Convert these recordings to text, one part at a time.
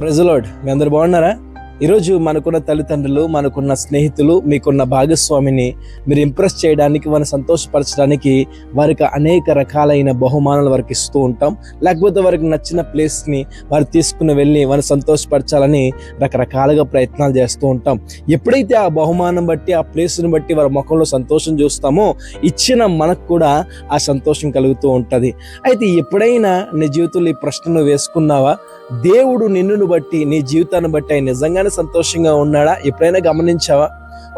ప్రజలోడ్ మీ అందరు బాగున్నారా? ఈరోజు మనకున్న తల్లిదండ్రులు మనకున్న స్నేహితులు మీకున్న భాగస్వామిని మీరు ఇంప్రెస్ చేయడానికి వారిని సంతోషపరచడానికి వారికి అనేక రకాలైన బహుమానాలు వారికి ఇస్తూ ఉంటాం. లేకపోతే వారికి నచ్చిన ప్లేస్ని వారు తీసుకుని వెళ్ళి వారిని సంతోషపరచాలని రకరకాలుగా ప్రయత్నాలు చేస్తూ ఉంటాం. ఎప్పుడైతే ఆ బహుమానం బట్టి ఆ ప్లేస్ని బట్టి వారి ముఖంలో సంతోషం చూస్తామో ఇచ్చిన మనకు కూడా ఆ సంతోషం కలుగుతూ ఉంటుంది. అయితే ఎప్పుడైనా నీ జీవితంలో ఈ ప్రశ్నను వేసుకున్నావా? దేవుడు నిన్నును బట్టి నీ జీవితాన్ని బట్టి నిజంగా నిజంగానే సంతోషంగా ఉన్నాడా? ఎప్పుడైనా గమనించావా?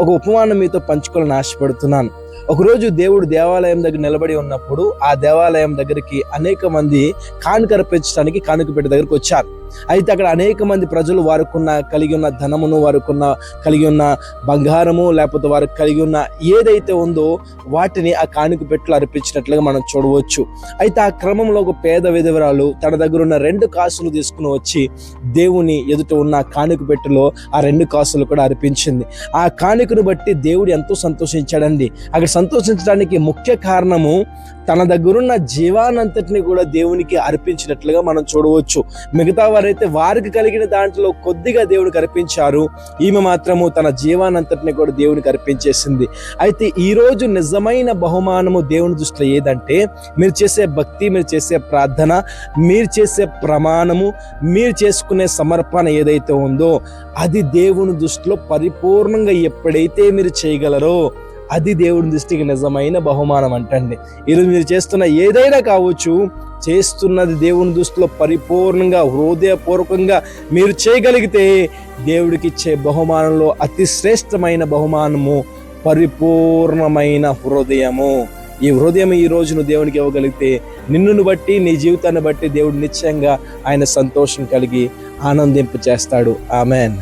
ఒక ఉపమానం మీతో పంచుకోవాలని ఆశపడుతున్నాను. ఒకరోజు దేవుడు దేవాలయం దగ్గర నిలబడి ఉన్నప్పుడు ఆ దేవాలయం దగ్గరికి అనేక మంది కానుకర్పించడానికి కానుక పెట్టే దగ్గరికి వచ్చారు. అయితే అక్కడ అనేక మంది ప్రజలు వారికున్న కలిగి ఉన్న ధనమును వారికున్న కలిగి ఉన్న బంగారము లేకపోతే వారికి కలిగి ఉన్న ఏదైతే ఉందో వాటిని ఆ కానుక పెట్టులు అర్పించినట్లుగా మనం చూడవచ్చు. అయితే ఆ క్రమంలో ఒక పేద విధవరాలు తన దగ్గర ఉన్న రెండు కాసులు తీసుకుని వచ్చి దేవుని ఎదుట ఉన్న కానుక పెట్టులో ఆ రెండు కాసులు కూడా అర్పించింది. ఆ కానుకను బట్టి దేవుడు ఎంతో సంతోషించాడండి. అక్కడ సంతోషించడానికి ముఖ్య కారణము తన దగ్గరున్న జీవానంతటిని కూడా దేవునికి అర్పించినట్లుగా మనం చూడవచ్చు. మిగతా వారైతే వారికి కలిగిన దాంట్లో కొద్దిగా దేవునికి అర్పించారు ఈమె మాత్రము తన జీవానంతటిని కూడా దేవునికి అర్పించేసింది. అయితే ఈరోజు నిజమైన బహుమానము దేవుని దృష్టిలో ఏదంటే మీరు చేసే భక్తి మీరు చేసే ప్రార్థన మీరు చేసే ప్రమాణము మీరు చేసుకునే సమర్పణ ఏదైతే ఉందో అది దేవుని దృష్టిలో పరిపూర్ణంగా ఎప్పుడైతే మీరు చేయగలరో అది దేవుడి దృష్టికి నిజమైన బహుమానం అంటండి. ఈరోజు మీరు చేస్తున్న ఏదైనా కావచ్చు చేస్తున్నది దేవుని దృష్టిలో పరిపూర్ణంగా హృదయపూర్వకంగా మీరు చేయగలిగితే దేవుడికి ఇచ్చే బహుమానంలో అతి శ్రేష్టమైన బహుమానము పరిపూర్ణమైన హృదయము. ఈ హృదయం ఈ రోజును దేవునికి ఇవ్వగలిగితే నిన్నును బట్టి నీ జీవితాన్ని బట్టి దేవుడు నిశ్చయంగా ఆయన సంతోషం కలిగి ఆనందింపు చేస్తాడు ఆమెన్.